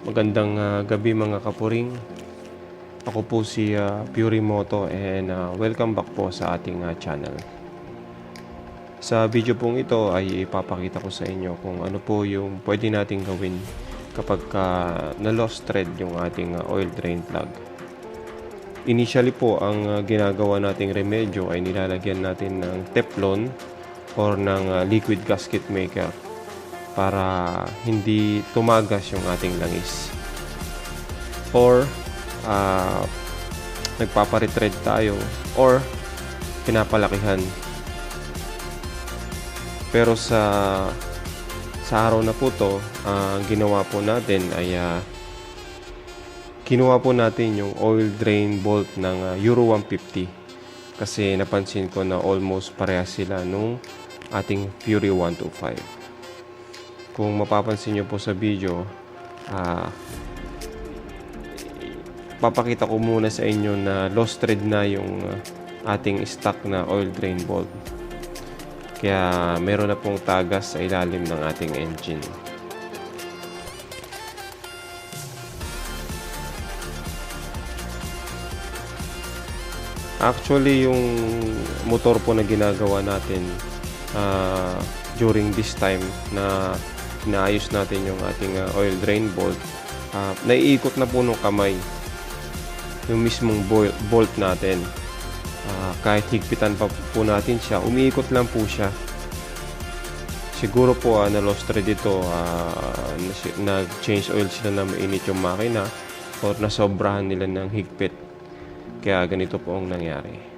Magandang ah, gabi mga kapuring. Ako po si ah, Fury Moto and ah, welcome back po sa ating ah, channel. Sa video pong ito ay ipapakita ko sa inyo kung ano po yung pwede nating gawin kapag ka na-lost thread yung ating ah, oil drain plug. Initially po, ang ah, ginagawa nating remedyo ay nilalagyan natin ng Teflon or ng ah, liquid gasket maker para hindi tumagas yung ating langis. Or ah nagpaparetread tayo or pinapalakihan. Pero sa sa araw na po to, ah, ang ginawa po natin ay ah, kinuha po natin yung oil drain bolt ng ah, Euro 150 kasi napansin ko na almost parehas sila nung ating Fury 125 kung mapapansin nyo po sa video, ah, papakita ko muna sa inyo na lost thread na yung ah, ating stock na oil drain bolt. Kaya meron na pong tagas sa ilalim ng ating engine. Actually, yung motor po na ginagawa natin ah, during this time na inaayos natin yung ating ah, oil drain bolt, ah, naiikot na po nung kamay yung mismong bol- bolt natin. Ah, kahit higpitan pa po natin siya, umiikot lang po siya. Siguro po ah, na lost thread ito, ah, nas- nag-change oil sila na mainit yung makina or nasobrahan nila ng higpit. Kaya ganito po ang nangyari.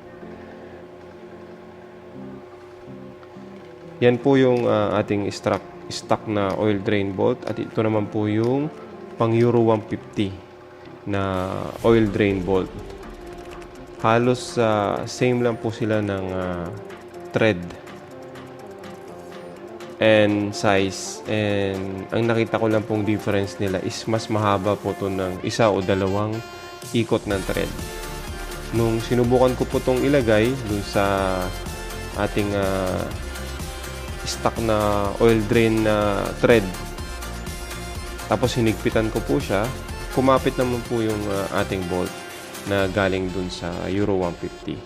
Yan po yung ah, ating stock, stock na oil drain bolt at ito naman po yung pang Euro 150 na oil drain bolt. Halos ah, same lang po sila ng ah, thread and size and ang nakita ko lang pong difference nila is mas mahaba po to ng isa o dalawang ikot ng thread. Nung sinubukan ko po tong ilagay dun sa ating ah, stock na oil drain na thread. Tapos hinigpitan ko po siya. Kumapit naman po yung ah, ating bolt na galing dun sa Euro 150.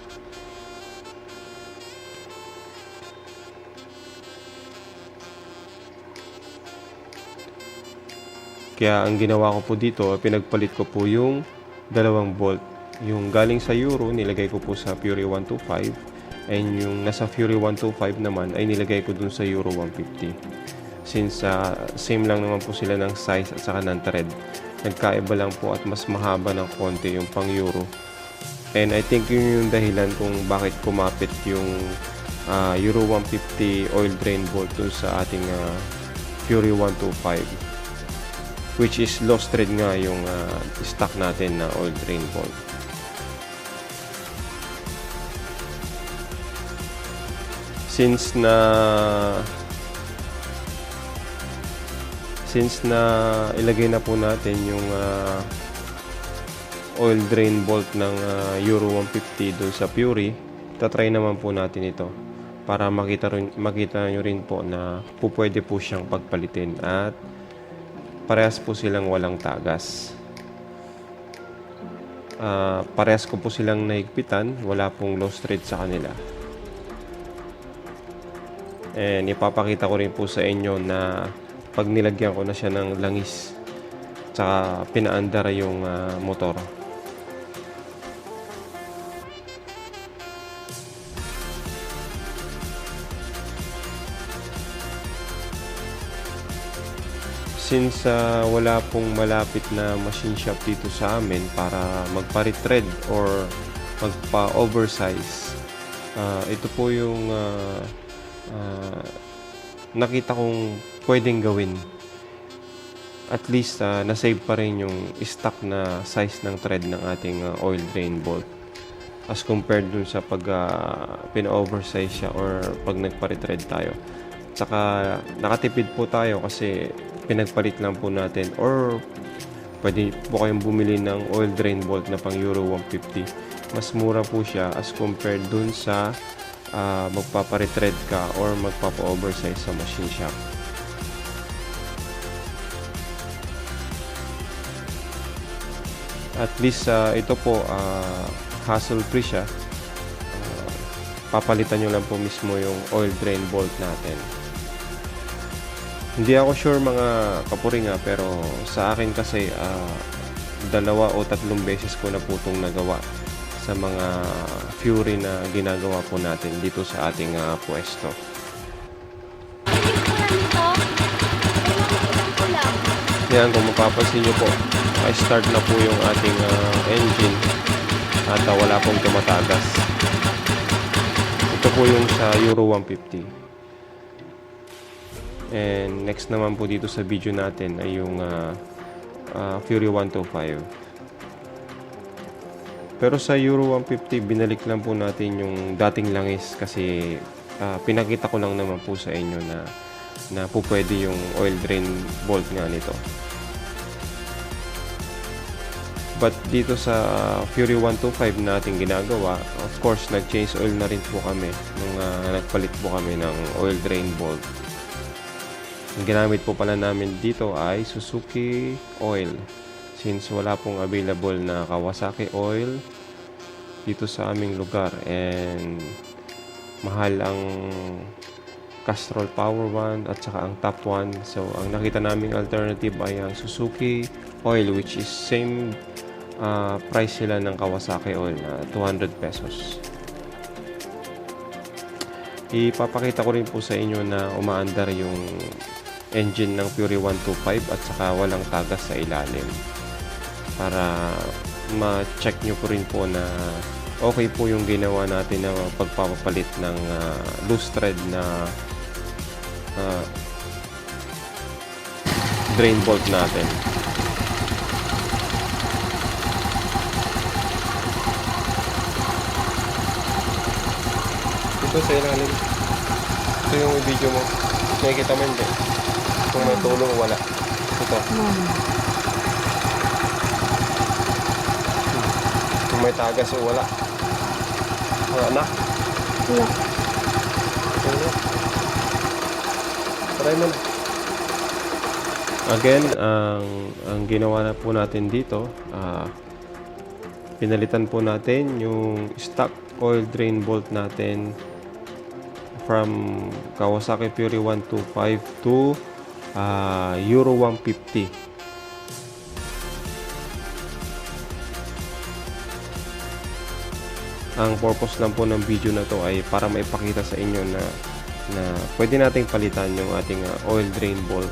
Kaya ang ginawa ko po dito, pinagpalit ko po yung dalawang bolt. Yung galing sa Euro, nilagay ko po sa Fury 125 and yung nasa Fury 125 naman ay nilagay ko dun sa Euro 150 since ah, same lang naman po sila ng size at saka ng thread. Nagkaiba lang po at mas mahaba ng konti yung pang Euro. And I think yun yung dahilan kung bakit kumapit yung ah, Euro 150 oil drain bolt dun sa ating ah, Fury 125 which is lost thread nga yung ah, stock natin na oil drain bolt since na since na ilagay na po natin yung ah, oil drain bolt ng ah, Euro 150 doon sa Fury tatry naman po natin ito para makita rin, makita nyo rin po na po pwede po siyang pagpalitin at parehas po silang walang tagas. Ah, parehas ko po silang nahigpitan wala pong lost thread sa kanila And ipapakita ko rin po sa inyo na pag nilagyan ko na siya ng langis tsaka pinaandara yung ah, motor. Since ah, wala pong malapit na machine shop dito sa amin para magpa-retread or magpa-oversize, ah, ito po yung ah, nakita kong pwedeng gawin. At least ah, na-save pa rin yung stock na size ng thread ng ating ah, oil drain bolt as compared dun sa pag ah, pina-oversize siya or pag nagpa-retread tayo. Tsaka nakatipid po tayo kasi pinagpalit lang po natin or pwede po kayong bumili ng oil drain bolt na pang Euro 150. Mas mura po siya as compared dun sa ah, magpapa-retread ka or magpapa-oversize sa machine shop. At least ah, ito po ah, hassle free siya. Ah, papalitan nyo lang po mismo yung oil drain bolt natin. Hindi ako sure mga kapuringa pero sa akin kasi ah, dalawa o tatlong beses ko na po itong nagawa sa mga Fury na ginagawa po natin dito sa ating ah, pwesto. Yan, kung mapapansin nyo po, start na po yung ating ah, engine at ah, wala pong tumatagas. Ito po yung sa Euro 150. And next naman po dito sa video natin ay yung ah, ah, Fury 125. Pero sa Euro 150, binalik lang po natin yung dating langis kasi ah, pinakita ko lang naman po sa inyo na na po pwede yung oil drain bolt nga nito. But dito sa Fury 125 natin ginagawa, of course, nag-change oil na rin po kami nung ah, nagpalit po kami ng oil drain bolt. Ang ginamit po pala namin dito ay Suzuki oil. Since wala pong available na Kawasaki oil dito sa aming lugar and mahal ang Castrol Power 1 at saka ang Top 1. So, ang nakita naming alternative ay ang Suzuki oil which is same ah, price sila ng Kawasaki oil na 200 pesos. Ipapakita ko rin po sa inyo na umaandar yung engine ng Fury 125 at saka walang tagas sa ilalim para ma-check nyo po rin po na okay po yung ginawa natin na pagpapapalit ng ah, loose thread na ah, drain bolt natin. Ito sa ilalim. Ito yung video mo. Nakikita mo hindi. Kung may tulong wala. Ito. Kung may tagas o wala. Wala na. Wala. Wala. Try mo na. Again, ang ang ginawa na po natin dito, ah pinalitan po natin yung stock oil drain bolt natin from Kawasaki Fury 125 to ah, Euro 150. Ang purpose lang po ng video na to ay para maipakita sa inyo na na pwede nating palitan yung ating ah, oil drain bolt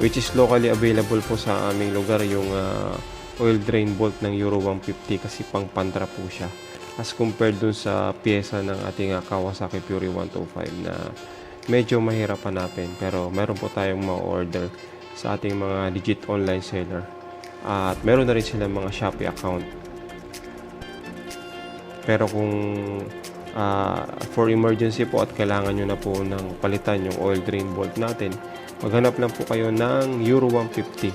which is locally available po sa aming lugar yung ah, oil drain bolt ng Euro 150 kasi pang pantra po siya. As compared dun sa pyesa ng ating ah, Kawasaki Fury 125 na medyo mahirap hanapin pero meron po tayong ma-order sa ating mga legit online seller. At meron na rin silang mga Shopee account pero kung ah, for emergency po at kailangan nyo na po ng palitan yung oil drain bolt natin, maghanap lang po kayo ng Euro 150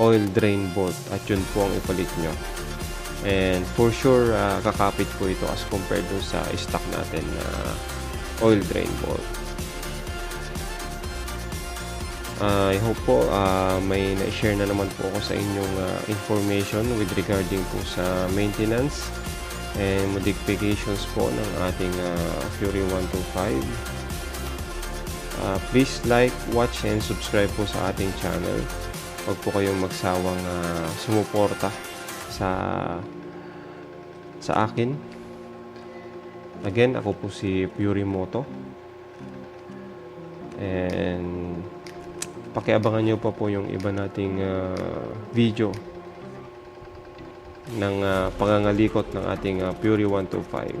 oil drain bolt at yun po ang ipalit nyo. And for sure, ah, kakapit po ito as compared dun sa stock natin na oil drain bolt. Ah, I hope po ah, may na-share na naman po ako sa inyong ah, information with regarding po sa maintenance and modifications po ng ating ah, Fury 125. Ah, please like, watch, and subscribe po sa ating channel. Huwag po kayong magsawang ah, sumuporta sa sa akin. Again, ako po si Fury Moto. And pakiabangan nyo pa po yung iba nating ah, video ng ah, pangangalikot ng ating ah, Fury 125.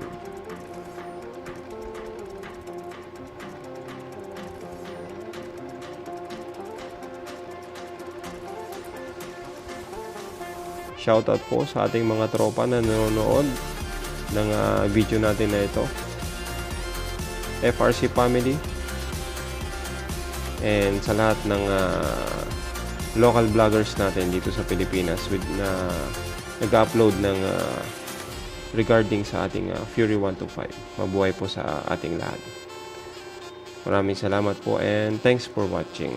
Shoutout po sa ating mga tropa na nanonood ng ah, video natin na ito. FRC family and sa lahat ng ah, local vloggers natin dito sa Pilipinas with na nag-upload ng ah, regarding sa ating ah, Fury 125. Mabuhay po sa ating lahat. Maraming salamat po and thanks for watching.